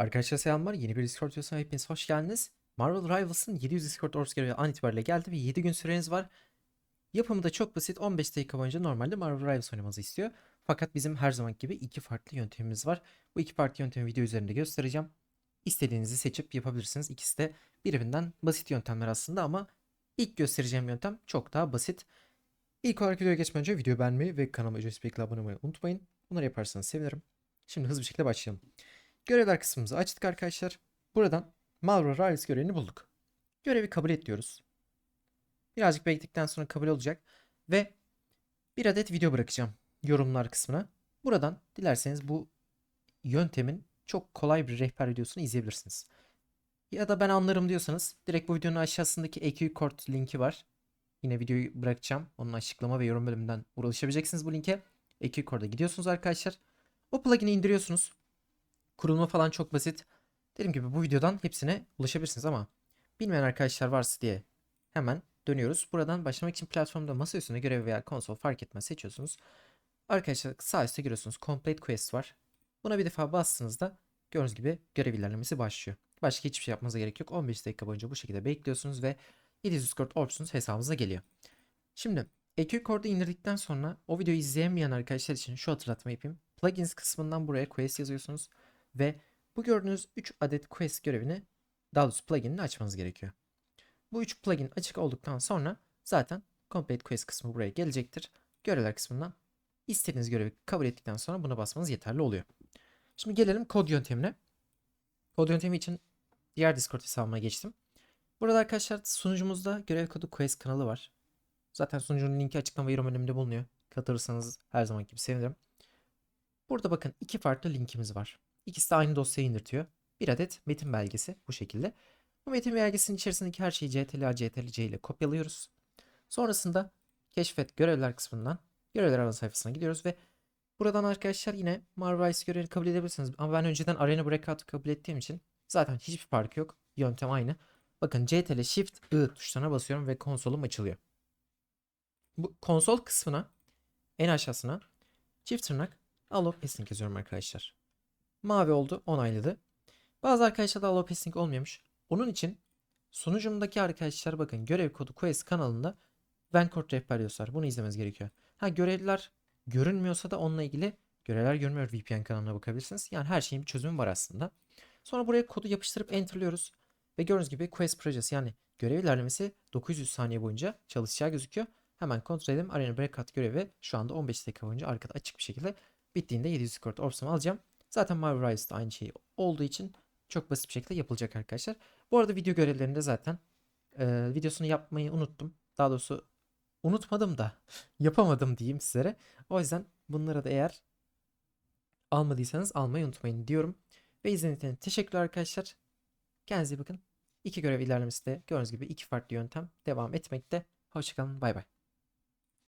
Arkadaşlar selamlar. Yeni bir Discord videosuna hepiniz hoş geldiniz. Marvel Rivals'ın 700 Discord Orbs görevi an itibariyle geldi ve 7 gün süreniz var. Yapımı da çok basit. 15 dakika boyunca normalde Marvel Rivals oynamanızı istiyor. Fakat bizim her zaman gibi iki farklı yöntemimiz var. Bu iki farklı yöntemi video üzerinde göstereceğim. İstediğinizi seçip yapabilirsiniz. İkisi de birbirinden basit yöntemler aslında ama ilk göstereceğim yöntem çok daha basit. İlk olarak videoya geçmeden önce videoyu beğenmeyi ve kanalıma ücretsiz bir abone olmayı unutmayın. Bunları yaparsanız sevinirim. Şimdi hızlı bir şekilde başlayalım. Görevler kısmımızı açtık arkadaşlar. Buradan Marvel Rivals görevini bulduk. Görevi kabul et diyoruz. Birazcık bekledikten sonra kabul olacak. Ve bir adet video bırakacağım yorumlar kısmına. Buradan dilerseniz bu yöntemin çok kolay bir rehber videosunu izleyebilirsiniz. Ya da ben anlarım diyorsanız direkt bu videonun aşağısındaki EQ Kort linki var. Yine videoyu bırakacağım. Onun açıklama ve yorum bölümünden ulaşabileceksiniz bu linke. EQ Kort'a gidiyorsunuz arkadaşlar. O plugin'i indiriyorsunuz. Kurulma falan çok basit. Dediğim gibi bu videodan hepsine ulaşabilirsiniz ama bilmeyen arkadaşlar varsa diye hemen dönüyoruz. Buradan başlamak için platformda masa üstünde görev veya konsol fark etmez seçiyorsunuz. Arkadaşlar sağ üstte görüyorsunuz Complete Quest var. Buna bir defa bastığınızda gördüğünüz gibi görev ilerlemesi başlıyor. Başka hiçbir şey yapmanıza gerek yok. 15 dakika boyunca bu şekilde bekliyorsunuz ve 700 Discord Orbs'unuz hesabınıza geliyor. Şimdi EQ Core'da indirdikten sonra o videoyu izleyemeyen arkadaşlar için şu hatırlatma yapayım. Plugins kısmından buraya Quest yazıyorsunuz ve bu gördüğünüz 3 adet Quest görevini daha pluginini açmanız gerekiyor. Bu 3 plugin açık olduktan sonra zaten Complete Quest kısmı buraya gelecektir. Görevler kısmından istediğiniz görevi kabul ettikten sonra buna basmanız yeterli oluyor. Şimdi gelelim kod yöntemine. Kod yöntemi için diğer Discord hesabıma geçtim. Burada arkadaşlar sunucumuzda görev kodu Quest kanalı var. Zaten sunucunun linki açıklama ve yorum bölümünde bulunuyor. Katılırsanız her zaman gibi sevinirim. Burada bakın iki farklı linkimiz var. İkisi de aynı dosyayı indirtiyor. Bir adet metin belgesi bu şekilde. Bu metin belgesinin içerisindeki her şeyi CTRL-A, CTRL-C ile kopyalıyoruz. Sonrasında keşfet görevler kısmından görevler ana sayfasına gidiyoruz ve buradan arkadaşlar yine Marvel görevini kabul edebilirsiniz. Ama ben önceden Arena Breakout'u kabul ettiğim için zaten hiçbir farkı yok. Yöntem aynı. Bakın CTRL Shift I tuşlarına basıyorum ve konsolum açılıyor. Bu konsol kısmına en aşağısına çift tırnak Allo Passing yazıyorum arkadaşlar. Mavi oldu onayladı. Bazı arkadaşlar da Allo Passing olmuyormuş. Onun için sunucumdaki arkadaşlar bakın görev kodu Quest kanalında Vancourt rehberliyoruz var. Bunu izlemeniz gerekiyor. Ha görevler görünmüyorsa da onunla ilgili görevler görmüyor VPN kanalına bakabilirsiniz. Yani her şeyin bir çözümü var aslında. Sonra buraya kodu yapıştırıp enterlıyoruz. Ve gördüğünüz gibi Quest projesi yani görev ilerlemesi 900 saniye boyunca çalışacağı gözüküyor. Hemen kontrol edelim. Arena Breakout görevi şu anda 15 dakika boyunca arkada açık bir şekilde bittiğinde 700 Discord Orbs'umu alacağım. Zaten Marvel Rivals'da aynı şey olduğu için çok basit bir şekilde yapılacak arkadaşlar. Bu arada video görevlerinde zaten e, videosunu yapmayı unuttum. Daha doğrusu unutmadım da yapamadım diyeyim sizlere. O yüzden bunlara da eğer almadıysanız almayı unutmayın diyorum. Ve izlediğiniz için teşekkürler arkadaşlar. Kendinize bakın. İki görev ilerlemesi de gördüğünüz gibi iki farklı yöntem devam etmekte. Hoşçakalın bay bay.